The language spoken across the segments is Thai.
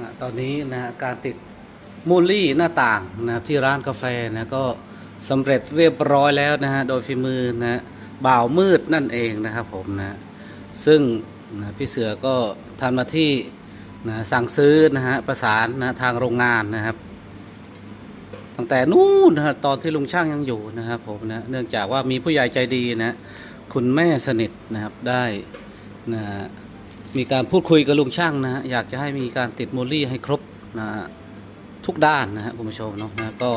นะตอนนี้นะการติดมูลลี่หน้าต่างนะครับที่ร้านกาแฟนะก็สำเร็จเรียบร้อยแล้วนะฮะโดยฝีมือนะบ่าวมืดนั่นเองนะครับผมนะซึ่งนะพี่เสือก็ทำหน้าที่นะสั่งซื้อนะฮะประสานนะทางโรงงานนะครับ ตั้งแต่นู้นนะฮะตอนที่ลุงช่างยังอยู่นะครับผมนะเนื่องจากว่ามีผู้ใหญ่ใจดีนะคุณแม่สนิทนะครับได้นะ มีการพูดคุยกับลุงช่างนะฮะอยากจะให้มีการติดมูลลี่ให้ครบนะทุกด้านนะฮะคุณผู้ชมเนาะนะก็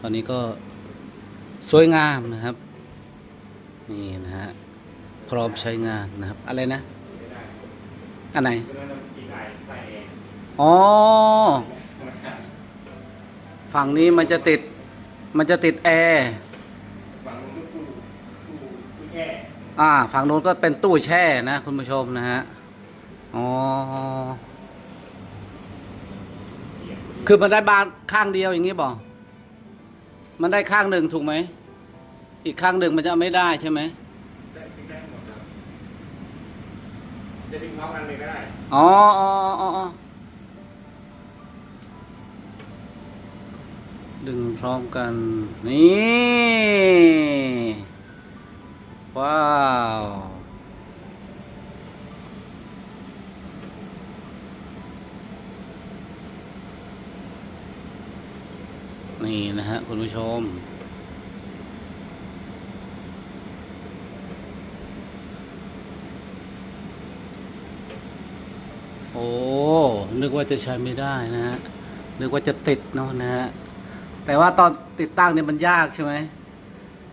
ตอนนี้ก็สวยงามนะครับนี่นะฮะพร้อมใช้งานนะครับ อะไรนะอันไหนอ๋อฝั่งนี้มันจะติดมันจะติดแอร์ฝั่งนู้นก็ตู้ตู้ตู้แช่อ่า ฝั่งนู้นก็เป็นตู้แช่นะ คุณผู้ชมนะฮะ อ๋อ คือมันได้บานข้างเดียวอย่างนี้บอกมันได้ข้างหนึ่งถูกไหม อีกข้างหนึ่งมันจะไม่ได้ใช่ไหมได้ดึงได้หมดครับจะดึงพร้อมกันเลยก็ได้ อ๋ออ๋ออ๋ออ๋อดึงพร้อมกัน นี่ ว้าว นี่นะฮะคุณผู้ชม โอ้ นึกว่าจะใช้ไม่ได้นะฮะ นึกว่าจะติดเนาะนะฮะ แต่ว่าตอนติดตั้งเนี่ยมันยากใช่ไหม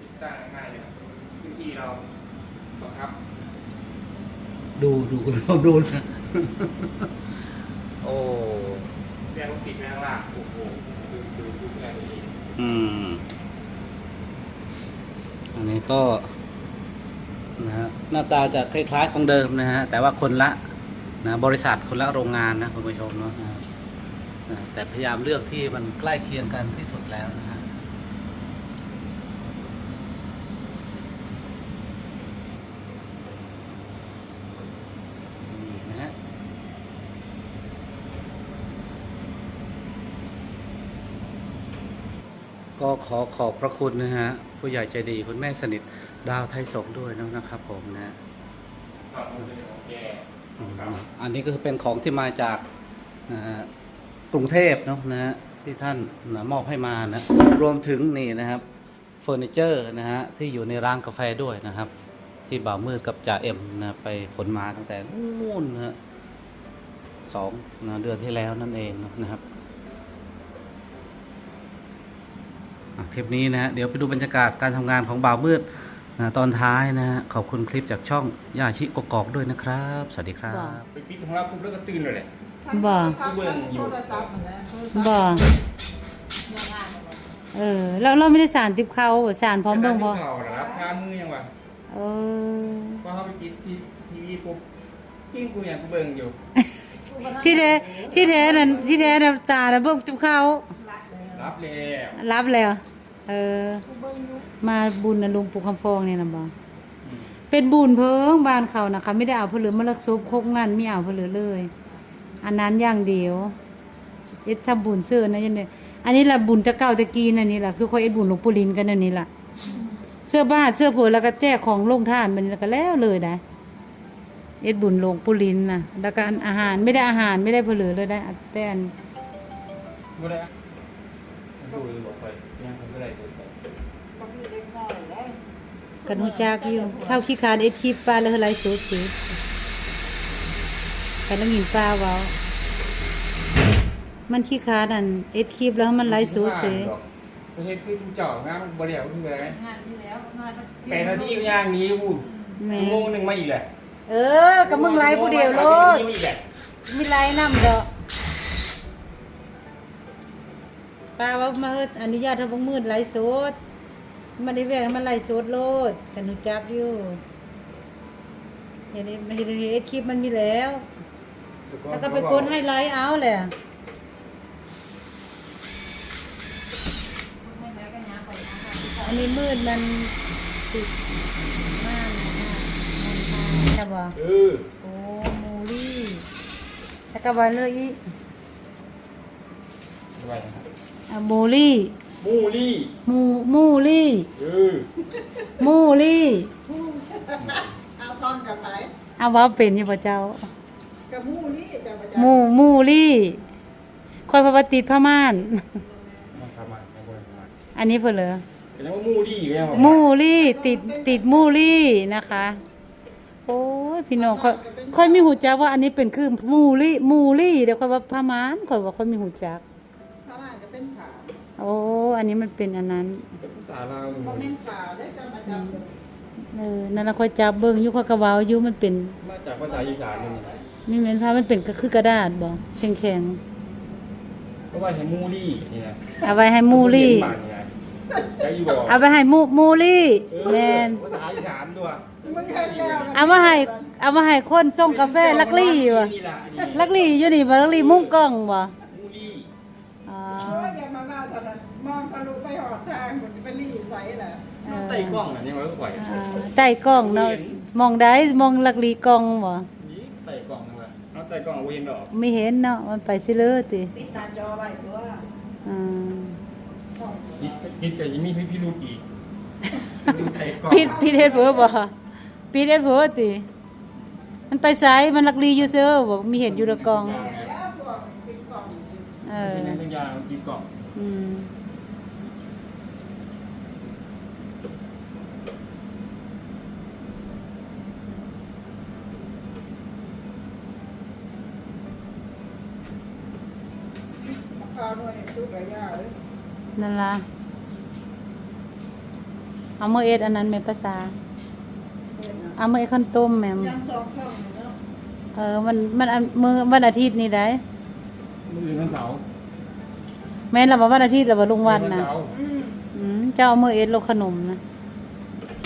ติดตั้งง่ายเลยครับพื้นที่เราบังคับ ดูดูคุณผู้ชมดูนะ โอ้ แม่ต้องติดแม่ข้างล่างโอ้โหดูดูดูแค่นี้อืม อันนี้ก็นะฮะหน้าตาจะคล้ายๆของเดิมนะฮะ แต่ว่าคนละนะบริษัทคนละโรงงานนะคุณผู้ชมเนาะนะนะแต่พยายามเลือกที่มันใกล้เคียงกันที่สุดแล้วนะฮะ นี่นะฮะ ก็ขอขอบพระคุณนะฮะ ผู้ใหญ่ใจดีคุณแม่สนิทดาวไทยสงฆ์ด้วยเนาะนะครับผมนะฝั่งนู้นเป็นของแย่อืมอันนี้ก็คือเป็นของที่มาจากนะฮะกรุงเทพเนาะนะฮะที่ท่านนะมอบให้มานะรวมถึงนี่นะครับเฟอร์นิเจอร์นะฮะที่อยู่ในร้านกาแฟด้วยนะครับ ที่บ่าวมืดกับจ่าเอ็มนะไปขนมาตั้งแต่นู่นนะฮะสองนะเดือนที่แล้วนั่นเองเนาะนะครับอะ คลิปนี้นะฮะเดี๋ยวไปดูบรรยากาศการทำงานของบ่าวมืดนะตอนท้ายนะฮะขอบคุณคลิปจากช่องย่าชิกกอกด้วยนะครับ สวัสดีครับ ไปปิดของเราปุ๊บแล้วก็ตื่นเลยแหละ บ่ผู้เบิ่งอยู่ โทรศัพท์นั่นแหละโทรศัพท์บ่ ยังอ่านบ่ เออ เราเราไม่ได้สารติบเขาสารพร้อมเบิ่งพอเข่าเหรอครับชามือยังวะเออ พอเขาไปปิดที่ทีวีปุ๊บยิ่งกูอย่างกูเบิ่งอยู่ ที่แท้ที่แท้นั่นที่แท้น่ะตาน่ะเบิ่งติบเขา รับแล้วรับแล้ว เออ มาบุญน่ะลุงปู่คำฟองเนี่ยน่ะบ่อืมเป็นบุญเพิ่งบ้านเขานะคะไม่ได้เอาผลือมาลักซุปคกงานไม่เอาผลือเลย อันนั้นอย่างเดียวเอ็ดทำบุญเสื้อนะยันเนี่ยอันนี้ละบุญตะเก้าตะกีนั่นนี่ล่ะทุกคนเอ็ดบุญหลวงปู่ลินกันนั่นนี่ล่ะเสื้อบ้านเสื้อเผือแล้วก็แจกของลงท่านมันแล้วก็แล้วเลยได้เอ็ดบุญหลวงปู่ลินนะแล้วก็อันอาหารไม่ได้อาหารไม่ได้ผลือเลยได้แต่อันบ่ได้อะดูเลยบอกไปยังผมก็ได้ดูไปก็มีเด็กน้อยเด้กันหูจักอยู่เท่าขี้คร้านเอ็ดคลิปปลาเลยไรสุดสิกันแล้วหญิงปลาเว้ามันขี้คร้านอันเอ็ดคลิปแล้วมันไรสุดสิประเทศคือทุกเจ้างานบริหารคืออะไรงานอยู่แล้วงานแปดนาทีย่างนี้วุ่นแม่ชั่วโมงหนึ่งมาอีกแหละเออกับมึงไลฟ์ผู้เดียวโลดชั่วโมงหนึ่งมาอีกแหละมีไลฟ์นำดอ ป้าว่ามาเฮ็ดอนุญาตให้พวกมืดไลฟ์สดมันได้แวกให้มันไลฟ์สดโลดกันรู้จักอยู่เห็นเห็นเห็นเห็นคลิปมันมีแล้ว แล้วก็ไปกดให้ไลฟ์เอาแหละไม่ไหนก็ยาไปยาไปอันนี้มืดมันติดมากนะคะมันตายใช่ป่ะเออโอ้มูลี่แล้วก็วันเลยอีบายนะครับอะ บูลี่มูลี่มูมูลี่เออมูลี่ เอาท่อนกันไปเอาว่าเป็นอยู่บ่เจ้ากับหมูนี่จะมาจะมูมูลี่คอยพระวติดพม่านมาทำมาไม่ควรทำมาอันนี้เพิ่นเหรอเป็นว่ามูลี่แม่บอกมูลี่ติดติดมูลี่นะคะ โอ้ยพี่น้องค่อยค่อยมีหูจักว่าอันนี้เป็นคือมูลี่มูลี่เดี๋ยวค่อยว่าพม่านค่อยว่าค่อยมีหูจัก โอ้ อันนี้มันเป็นอันนั้น จะภาษาลาวเพราะแม่งผาได้จะมาจะเออ นั่นละค่อยจับเบิ่งอยู่ค่อยกระเว้าอยู่มันเป็นมาจากภาษาอีสานนี่นี่แม่นพามันเป็นก็คือกระดาษบ่แข็งเพราะว่าเห็นมูลี่นี่นะๆเอาไว้ให้มูลี่บ้านนี่ไงใจอยู่บอกเอาไปให้มูมูลี่แม่นภาษาอีสานด้วยมึงเห็นแล้วเอามาให้เอามาให้คนส่งกาแฟลักลี่ว่ะนี่ล่ะอันนี้ลักลี่อยู่นี่บ่ลักลี่มุ้งกล้องบ่ ใต้กล้องอะยังไงก็ปล่อยอ่าใต้กล้องเนาะมองได้มองลักลี่กล้องบ่นี่ใต้กล้องเลยเอาใต้กล้องเอาไว้เห็นดอกไม่เห็นเนาะมันไปสิเลยติปิดหน้าจอไว้ตัวอืมนิดนิดแต่ยังมีพี่พี่รูดอีกดูใต้กล้องผิดผิดเฮ็ดเผลอบ่ผิดเฮ็ดเผลอติมันไปไสมันลักลี่อยู่เซ้อบ่มีเห็นอยู่ในกล้อง แล้วพวกปิดกล่อง เออ เป็นนักยากินกล่อง อืม มะพร้าวด้วยซุประยะเลยนั่นล่ะเอามือเอ็ดอันนั้นแม่ภาษาเอามือเอ็ดข้าวต้มแม่มยังสองช่องอยู่เนาะเออมันมันอันมือวันอาทิตย์นี่ได้มืออื่นวันเสาร์แม่นเราบอกวันอาทิตย์เราบอกลุงวันนะเสาร์อืมอืมเจ้าเอามือเอ็ดลงขนมนะ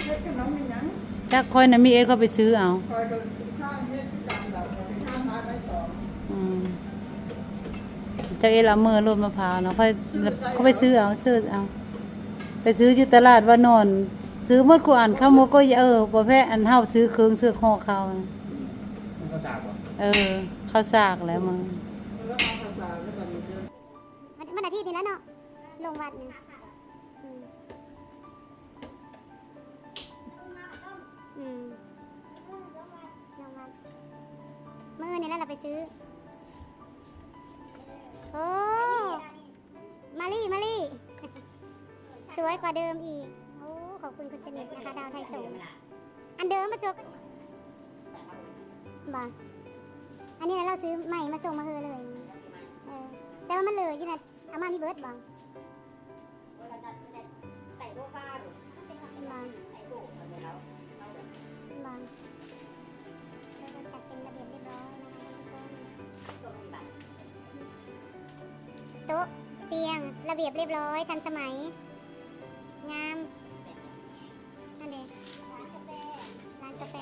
เฮ็ดขนมอีหยังจักค่อยนะมีเอ็ดเขาไปซื้อเอา คอยดูข้างเฮ็ดจำแบบข้างไม้ใบตอง อืม เจ้าเอ็ดเอามือรดมะพร้าวเนาะค่อยเขาไปซื้อเอาซื้อเอาไปซื้ออยู่ตลาดว่านอน ซื้อหมดกูอ่านข้าวหมูก็เออบ่แพ้อันเฮาซื้อเครื่องซื้อห่อข้าวนะมันก็สาบอะเออข้าวสากแล้วมึงแล้วเอาภาษาแล้วบัดนี้เดือนมันมันอาทิตย์นี้แล้วเนาะลงวัดนี่อืมอืมลงวัดมื่อนี่แล้วเราไปซื้อโอ้ สวยกว่าเดิมอีก โอ้ ขอบคุณคุณสนิทนะคะ ดาวไทยสงอันเดิมมาสุกบ่อันนี้เราซื้อใหม่มาส่งมาเฮอเลย เออ แต่ว่ามันเลยที่นั่นเอามามีเบิร์ดบ้างใส่โซฟาหรือบางบางเราจัดเป็นระเบียบเรียบร้อยนะคะทุกคนโต๊ะเตียงระเบียบเรียบร้อยทันสมัย งามนั่นเด็กร้านกาแฟร้านกาแฟ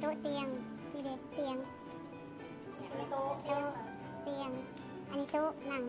โต๊ะเตียงนี่เด็กเตียงโต๊ะเตียง อันนี้โต๊ะหนัง